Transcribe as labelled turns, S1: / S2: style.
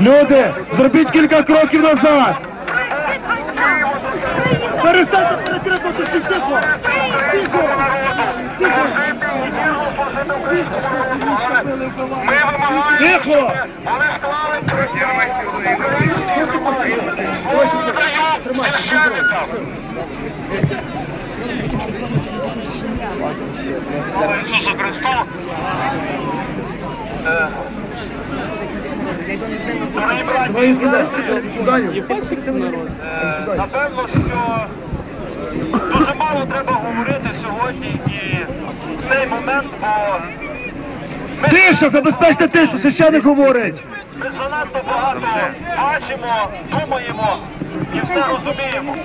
S1: Люди, зробіть кілька кроків назад. Перестаньте перекрикувати тихо.
S2: Але Ми вимагаємо, вони склали Ісусу Христу! Е, Дорогі браті і сестри, Е, Напевно, що сьогодні і в цей момент, бо ми,
S1: Тиша, забезпечте тишу, священник говорить.
S2: ми занадто багато бачимо, думаємо і все розуміємо.